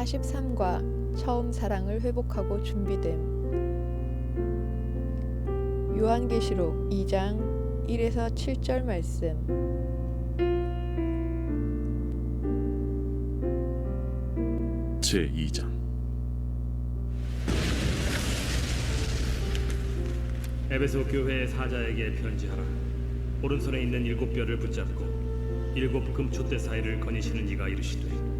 43과 처음 사랑을 회복하고 준비됨. 요한계시록 2장 1에서 7절 말씀. 제2장. 에베소 교회의 사자에게 편지하라. 오른손에 있는 일곱 뼈를 붙잡고 일곱 금촛대 사이를 거니시는 이가 이르시되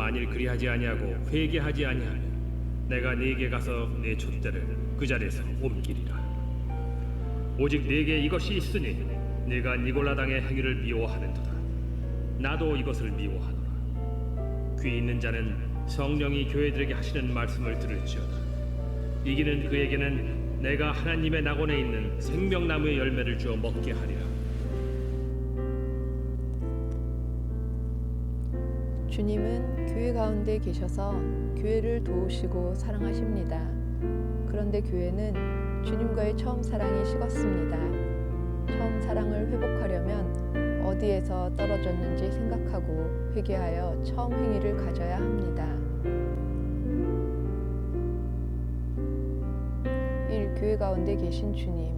만일 그리하지 아니하고 회개하지 아니하면 내가 네게 가서 네 촛대를 그 자리에서 옮기리라. 오직 네게 이것이 있으니 네가 니골라 당의 행위를 미워하는도다. 나도 이것을 미워하노라. 귀 있는 자는 성령이 교회들에게 하시는 말씀을 들을지어다. 이기는 그에게는 내가 하나님의 낙원에 있는 생명나무의 열매를 주어 먹게 하리라. 주님은 교회 가운데 계셔서 교회를 도우시고 사랑하십니다. 그런데 교회는 주님과의 처음 사랑이 식었습니다. 처음 사랑을 회복하려면 어디에서 떨어졌는지 생각하고 회개하여 처음 행위를 가져야 합니다. 1. 교회 가운데 계신 주님.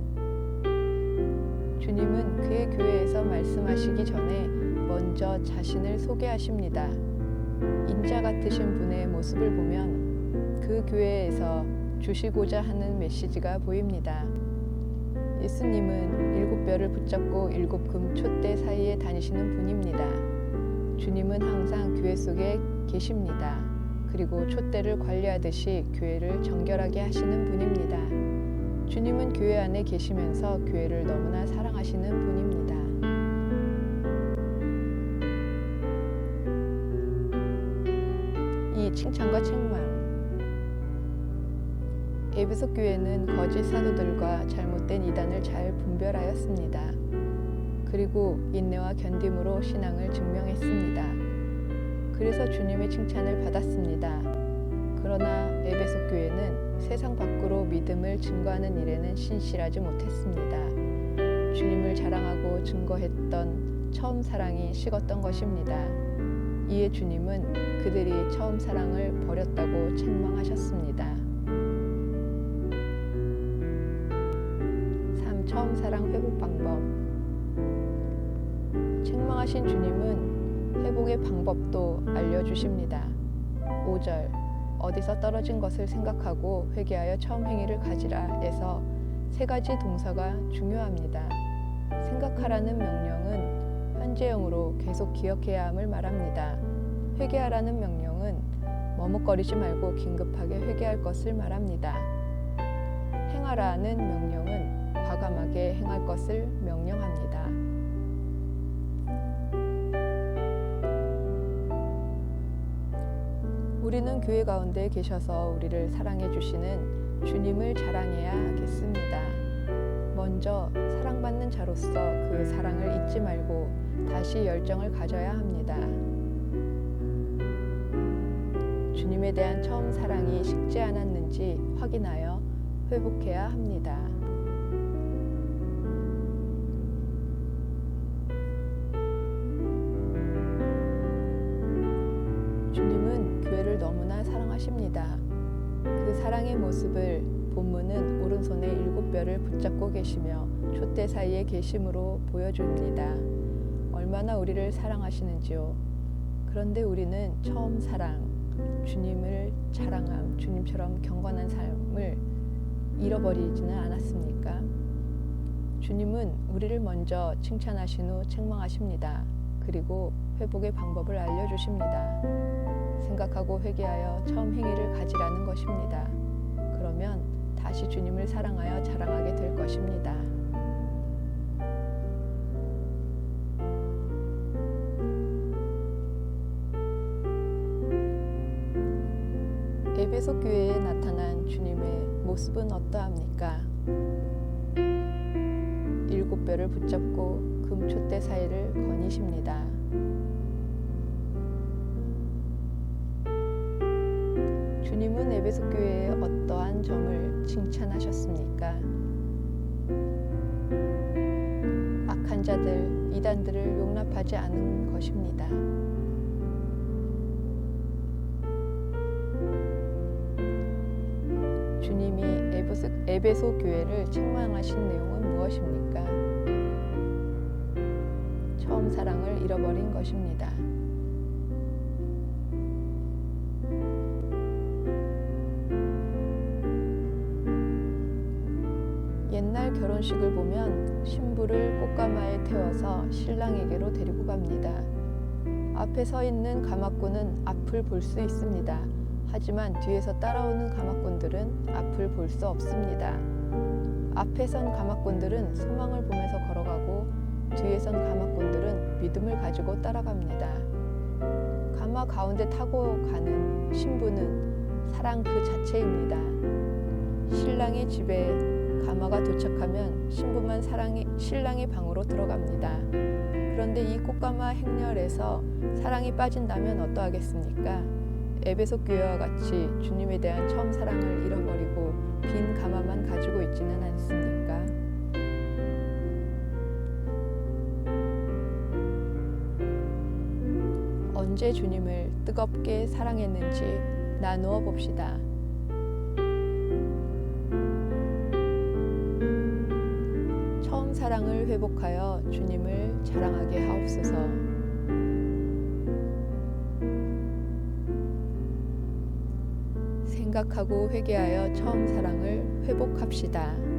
주님은 그의 교회에서 말씀하시기 전에 먼저 자신을 소개하십니다. 인자 같으신 분의 모습을 보면 그 교회에서 주시고자 하는 메시지가 보입니다. 예수님은 일곱 뼈를 붙잡고 일곱 금 촛대 사이에 다니시는 분입니다. 주님은 항상 교회 속에 계십니다. 그리고 촛대를 관리하듯이 교회를 정결하게 하시는 분입니다. 주님은 교회 안에 계시면서 교회를 너무나 사랑하시는 분입니다. 이 칭찬과 책망. 에베소 교회는 거짓 사도들과 잘못된 이단을 잘 분별하였습니다. 그리고 인내와 견딤으로 신앙을 증명했습니다. 그래서 주님의 칭찬을 받았습니다. 그러나 에베소 교회는 세상 밖으로 믿음을 증거하는 일에는 신실하지 못했습니다. 주님을 자랑하고 증거했던 처음 사랑이 식었던 것입니다. 이에 주님은 그들이 처음 사랑을 버렸다고 책망하셨습니다. 3. 처음 사랑 회복 방법 책망하신 주님은 회복의 방법도 알려주십니다. 5절 어디서 떨어진 것을 생각하고 회개하여 처음 행위를 가지라에서 세 가지 동사가 중요합니다. 생각하라는 명령은 현재형으로 계속 기억해야 함을 말합니다. 회개하라는 명령은 머뭇거리지 말고 긴급하게 회개할 것을 말합니다. 행하라는 명령은 과감하게 행할 것을 명령합니다. 우리는 교회 가운데 계셔서 우리를 사랑해 주시는 주님을 자랑해야겠습니다. 먼저 사랑받는 자로서 그 사랑을 잊지 말고 다시 열정을 가져야 합니다. 주님에 대한 처음 사랑이 식지 않았는지 확인하여 회복해야 합니다. 주님은 교회를 너무나 사랑하십니다. 그 사랑의 모습을 본문은 오른손에 일곱 뼈를 붙잡고 계시며 촛대 사이에 계심으로 보여줍니다. 얼마나 우리를 사랑하시는지요. 그런데 우리는 처음 사랑, 주님을 자랑함, 주님처럼 경건한 삶을 잃어버리지는 않았습니까? 주님은 우리를 먼저 칭찬하신 후 책망하십니다. 그리고 회복의 방법을 알려주십니다. 생각하고 회개하여 처음 행위를 가지라는 것입니다. 그러면 다시 주님을 사랑하여 자랑하게 될 것입니다. 에베소 교회에 나타난 주님의 모습은 어떠합니까? 일곱 뼈를 붙잡고 금촛대 사이를 거니십니다. 주님은 에베소 교회의 어떠한 점을 칭찬하셨습니까? 악한 자들, 이단들을 용납하지 않은 것입니다. 주님이 에베소, 에베소 교회를 책망하신 내용은 무엇입니까? 처음 사랑을 잃어버린 것입니다. 결혼식을 보면 신부를 꽃가마에 태워서 신랑에게로 데리고 갑니다. 앞에 서 있는 가마꾼은 앞을 볼 수 있습니다. 하지만 뒤에서 따라오는 가마꾼들은 앞을 볼 수 없습니다. 앞에 선 가마꾼들은 소망을 보면서 걸어가고 뒤에 선 가마꾼들은 믿음을 가지고 따라갑니다. 가마 가운데 타고 가는 신부는 사랑 그 자체입니다. 신랑의 집에 가마가 도착하면 신부만 사랑이, 신랑의 방으로 들어갑니다. 그런데 이 꽃가마 행렬에서 사랑이 빠진다면 어떠하겠습니까? 에베소 교회와 같이 주님에 대한 처음 사랑을 잃어버리고 빈 가마만 가지고 있지는 않습니까? 언제 주님을 뜨겁게 사랑했는지 나누어 봅시다. 사랑을 회복하여 주님을 자랑하게 하옵소서. 생각하고 회개하여 처음 사랑을 회복합시다.